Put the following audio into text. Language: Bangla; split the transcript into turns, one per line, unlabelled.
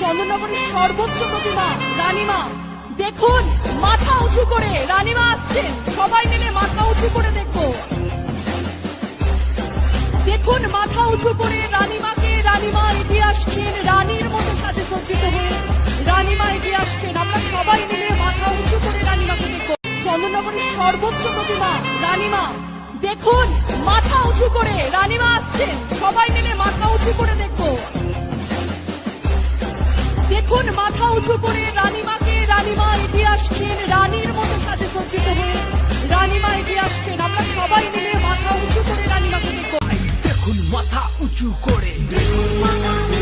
চন্দননগরের সর্বোচ্চ প্রতিমা, রানীমা। দেখুন, মাথা উঁচু করে রানীমা আসছেন সবাই মিলে মাথা উঁচু করে দেখব। দেখুন, মাথা উঁচু করে রানীমাকে রানীমা এগিয়ে আসছেন রানীর মতো সাজে সজ্জিত হয়ে রানীমা এগিয়ে আসছেন আমরা সবাই মিলে মাথা উঁচু করে রানীমাকে দেখব। চন্দননগরের সর্বোচ্চ প্রতিমা, রানীমা। দেখুন, মাথা উঁচু করে রানীমা আসছেন সবাই মিলে মাথা উঁচু করে দেখব। দেখুন মাথা উঁচু করে রানীমাকে রানীমা এগিয়ে আসছেন রানীর মতো সাজে সজ্জিত হয়ে রানীমা এগিয়ে আসছেন। আমরা সবাই মিলে মাথা উঁচু করে রানীমাকে দেখব।
দেখুন মাথা উঁচু করে।
দেখুন মাথা উঁচু করে